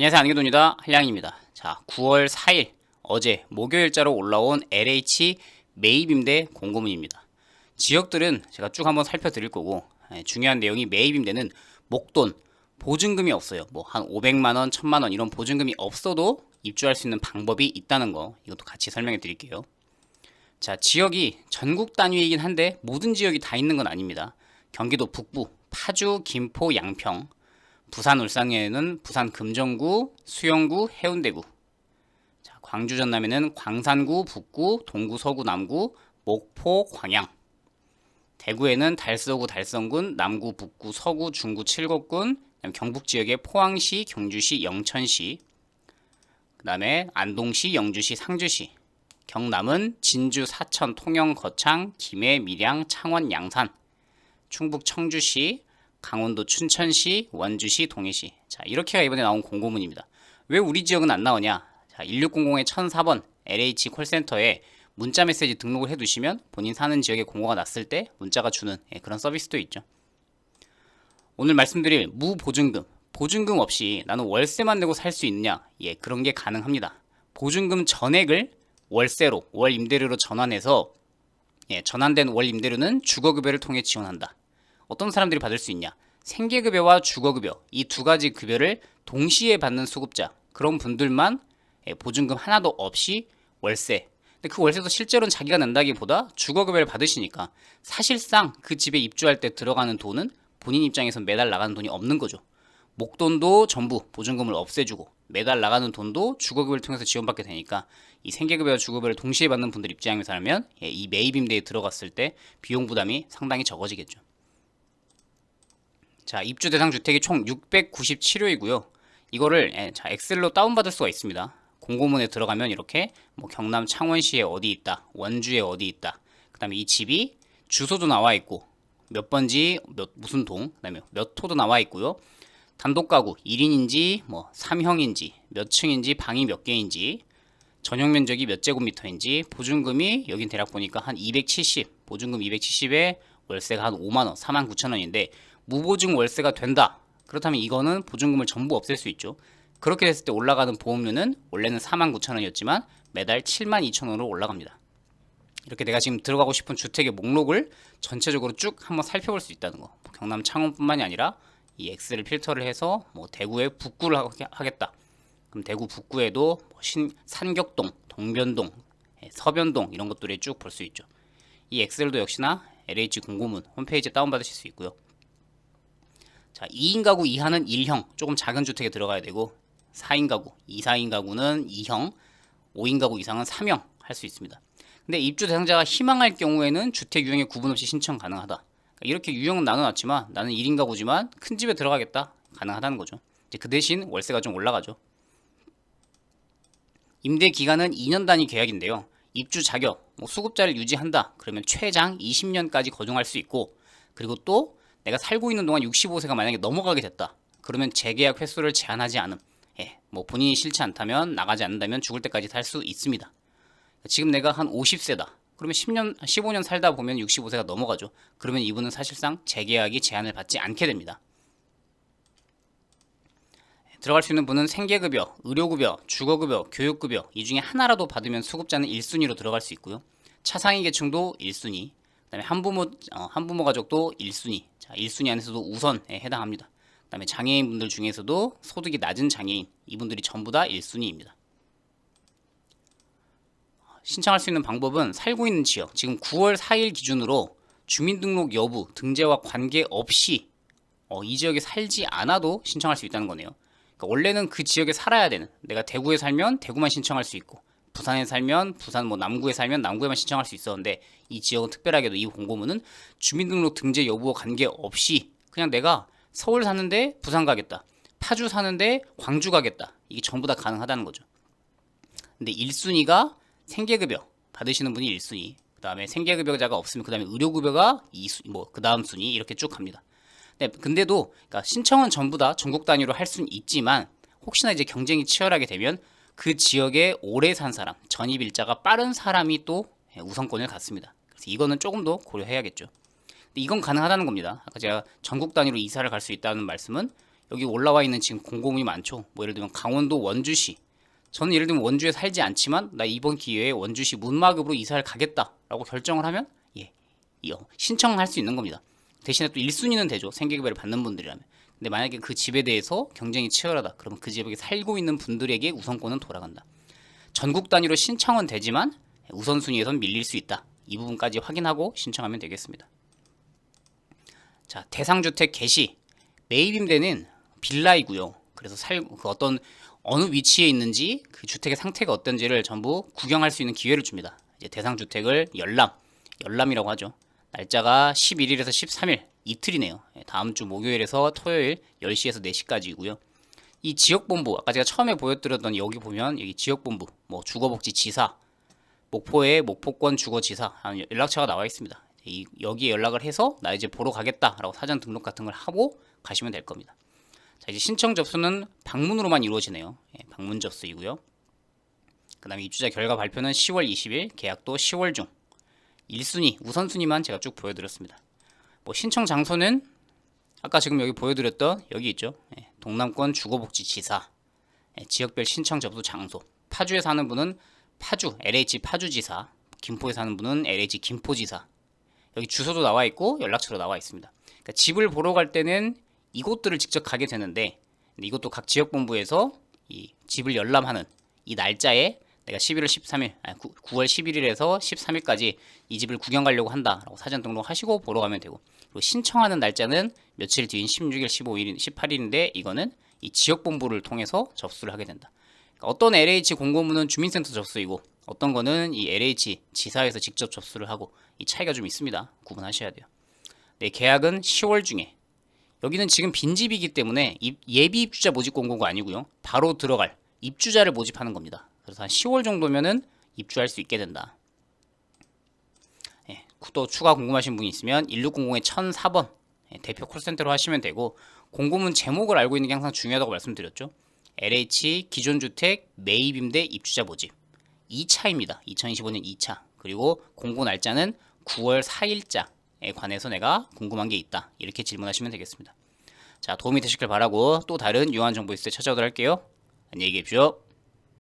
안녕하세요. 안개돈이다. 한량입니다. 자, 9월 4일 어제 목요일자로 올라온 LH 매입임대 공고문입니다. 지역들은 제가 쭉 한번 살펴드릴 거고 예, 중요한 내용이 매입임대는 목돈 보증금이 없어요. 뭐 한 500만 원, 1000만 원 이런 보증금이 없어도 입주할 수 있는 방법이 있다는 거 이것도 같이 설명해 드릴게요. 자, 지역이 전국 단위이긴 한데 모든 지역이 다 있는 건 아닙니다. 경기도 북부, 파주, 김포, 양평, 부산 울산에는 부산 금정구, 수영구, 해운대구. 자, 광주 전남에는 광산구, 북구, 동구, 서구, 남구, 목포, 광양. 대구에는 달서구, 달성군, 남구, 북구, 서구, 중구, 칠곡군, 경북 지역의 포항시, 경주시, 영천시. 그 다음에 안동시, 영주시, 상주시. 경남은 진주, 사천, 통영, 거창, 김해, 밀양, 창원, 양산. 충북 청주시, 강원도 춘천시, 원주시, 동해시. 자, 이렇게가 이번에 나온 공고문입니다. 왜 우리 지역은 안 나오냐? 자, 1600에 1004번 LH 콜센터에 문자 메시지 등록을 해 두시면 본인 사는 지역에 공고가 났을 때 문자가 주는 예, 그런 서비스도 있죠. 오늘 말씀드릴 무보증금, 보증금 없이 나는 월세만 내고 살 수 있느냐? 예, 그런 게 가능합니다. 보증금 전액을 월세로, 월 임대료로 전환해서 예, 전환된 월 임대료는 주거급여를 통해 지원한다. 어떤 사람들이 받을 수 있냐? 생계급여와 주거급여 이 두 가지 급여를 동시에 받는 수급자 그런 분들만 예, 보증금 하나도 없이 월세. 근데 그 월세도 실제로는 자기가 낸다기보다 주거급여를 받으시니까 사실상 그 집에 입주할 때 들어가는 돈은 본인 입장에서 매달 나가는 돈이 없는 거죠. 목돈도 전부 보증금을 없애주고 매달 나가는 돈도 주거급여를 통해서 지원받게 되니까 이 생계급여와 주거급여를 동시에 받는 분들 입장에서라면 예, 이 매입임대에 들어갔을 때 비용 부담이 상당히 적어지겠죠. 자, 입주 대상 주택이 총 697호이고요. 이거를 예, 자, 엑셀로 다운받을 수가 있습니다. 공고문에 들어가면 이렇게 뭐 경남 창원시에 어디 있다, 원주에 어디 있다. 그다음에 이 집이 주소도 나와 있고 몇 번지, 몇 무슨 동, 그다음에 몇 호도 나와 있고요. 단독 가구 1인인지 뭐 3형인지 몇 층인지 방이 몇 개인지 전용 면적이 몇 제곱미터인지 보증금이 여긴 대략 보니까 한 270, 보증금 270에 월세가 한 5만 원, 4만 9천 원인데 무보증 월세가 된다. 그렇다면 이거는 보증금을 전부 없앨 수 있죠. 그렇게 됐을 때 올라가는 보험료는 원래는 4만 9천 원이었지만 매달 7만 2천 원으로 올라갑니다. 이렇게 내가 지금 들어가고 싶은 주택의 목록을 전체적으로 쭉 한번 살펴볼 수 있다는 거. 뭐 경남 창원뿐만이 아니라 이 X를 필터를 해서 뭐 대구에 북구를 하겠다. 그럼 대구 북구에도 뭐 신, 산격동, 동변동, 예, 서변동 이런 것들을 쭉 볼 수 있죠. 이 엑셀도 역시나 LH 공고문 홈페이지에 다운받으실 수 있고요. 자, 2인 가구 이하는 1형, 조금 작은 주택에 들어가야 되고 4인 가구, 2, 4인 가구는 2형, 5인 가구 이상은 3형 할 수 있습니다. 근데 입주 대상자가 희망할 경우에는 주택 유형에 구분 없이 신청 가능하다. 그러니까 이렇게 유형은 나눠놨지만 나는 1인 가구지만 큰 집에 들어가겠다. 가능하다는 거죠. 이제 그 대신 월세가 좀 올라가죠. 임대 기간은 2년 단위 계약인데요. 입주 자격, 뭐 수급자를 유지한다. 그러면 최장 20년까지 거중할 수 있고, 그리고 또 내가 살고 있는 동안 65세가 만약에 넘어가게 됐다. 그러면 재계약 횟수를 제한하지 않음. 예, 뭐 본인이 싫지 않다면 나가지 않는다면 죽을 때까지 살 수 있습니다. 지금 내가 한 50세다. 그러면 10년, 15년 살다 보면 65세가 넘어가죠. 그러면 이분은 사실상 재계약이 제한을 받지 않게 됩니다. 들어갈 수 있는 분은 생계급여, 의료급여, 주거급여, 교육급여 이 중에 하나라도 받으면 수급자는 1순위로 들어갈 수 있고요. 차상위 계층도 1순위, 그다음에 한부모 어, 한부모 가족도 1순위. 자, 1순위 안에서도 우선에 해당합니다. 그 다음에 장애인분들 중에서도 소득이 낮은 장애인 이분들이 전부 다 1순위입니다. 신청할 수 있는 방법은 살고 있는 지역, 지금 9월 4일 기준으로 주민등록 여부, 등재와 관계없이 어, 이 지역에 살지 않아도 신청할 수 있다는 거네요. 그러니까 원래는 그 지역에 살아야 되는 내가 대구에 살면 대구만 신청할 수 있고 부산에 살면 부산 뭐 남구에 살면 남구에만 신청할 수 있었는데 이 지역은 특별하게도 이 공고문은 주민등록 등재 여부와 관계없이 그냥 내가 서울 사는데 부산 가겠다. 파주 사는데 광주 가겠다. 이게 전부 다 가능하다는 거죠. 근데 1순위가 생계급여 받으시는 분이 1순위. 그다음에 생계급여자가 없으면 그다음에 의료급여가 2순위 뭐 그다음 순위 이렇게 쭉 갑니다. 네, 근데도 그러니까 신청은 전부 다 전국 단위로 할 수는 있지만 혹시나 이제 경쟁이 치열하게 되면 그 지역에 오래 산 사람, 전입 일자가 빠른 사람이 또 우선권을 갖습니다. 그래서 이거는 조금 더 고려해야겠죠. 이건 가능하다는 겁니다. 아까 제가 전국 단위로 이사를 갈 수 있다는 말씀은 여기 올라와 있는 지금 공고문이 많죠. 뭐 예를 들면 강원도 원주시. 저는 예를 들면 원주에 살지 않지만 나 이번 기회에 원주시 문마급으로 이사를 가겠다라고 결정을 하면 예, 이, 어, 신청할 수 있는 겁니다. 대신에 또 1순위는 되죠. 생계급여를 받는 분들이라면. 근데 만약에 그 집에 대해서 경쟁이 치열하다. 그러면 그 집에 살고 있는 분들에게 우선권은 돌아간다. 전국 단위로 신청은 되지만 우선순위에선 밀릴 수 있다. 이 부분까지 확인하고 신청하면 되겠습니다. 자, 대상주택 개시. 매입임대는 빌라이고요. 그래서 살, 그 어떤 어느 위치에 있는지 그 주택의 상태가 어떤지를 전부 구경할 수 있는 기회를 줍니다. 이제 대상주택을 열람, 열람이라고 하죠. 날짜가 11일에서 13일, 이틀이네요. 예, 다음 주 목요일에서 토요일 10시에서 4시까지이고요. 이 지역본부, 아까 제가 처음에 보여드렸던 여기 보면 여기 지역본부, 뭐 주거복지지사, 목포의 목포권 주거지사 연락처가 나와 있습니다. 이, 여기에 연락을 해서 나 이제 보러 가겠다라고 사전 등록 같은 걸 하고 가시면 될 겁니다. 자 이제 신청 접수는 방문으로만 이루어지네요. 예, 방문 접수이고요. 그 다음에 입주자 결과 발표는 10월 20일, 계약도 10월 중. 1순위, 우선순위만 제가 쭉 보여드렸습니다. 뭐 신청 장소는 아까 지금 여기 보여드렸던 여기 있죠. 예, 동남권 주거복지지사 예, 지역별 신청 접수 장소. 파주에 사는 분은 파주 LH 파주지사, 김포에 사는 분은 LH 김포지사. 여기 주소도 나와 있고 연락처도 나와 있습니다. 그러니까 집을 보러 갈 때는 이곳들을 직접 가게 되는데 이것도 각 지역본부에서 이 집을 열람하는 이 날짜에 내가 11월 13일, 아니 9, 월 11일에서 13일까지 이 집을 구경 가려고 한다라고 사전 등록하시고 보러 가면 되고 그리고 신청하는 날짜는 며칠 뒤인 16일, 15일, 18일인데 이거는 이 지역본부를 통해서 접수를 하게 된다. 그러니까 어떤 LH 공고문은 주민센터 접수이고 어떤 거는 이 LH 지사에서 직접 접수를 하고 이 차이가 좀 있습니다. 구분하셔야 돼요. 네, 계약은 10월 중에 여기는 지금 빈집이기 때문에 입- 예비 입주자 모집 공고가 아니고요. 바로 들어갈 입주자를 모집하는 겁니다. 그래서 한 10월 정도면은 입주할 수 있게 된다. 예, 또 추가 궁금하신 분이 있으면 1600의 1004번 예, 대표 콜센터로 하시면 되고 공고문 제목을 알고 있는 게 항상 중요하다고 말씀드렸죠. LH 기존 주택 매입 임대 입주자 모집 2차입니다. 2025년 2차. 그리고 공고 날짜는 9월 4일자에 관해서 내가 궁금한 게 있다. 이렇게 질문하시면 되겠습니다. 자, 도움이 되시길 바라고 또 다른 유용한 정보 있을 때 찾아오도록 할게요. 안녕히 계십시오.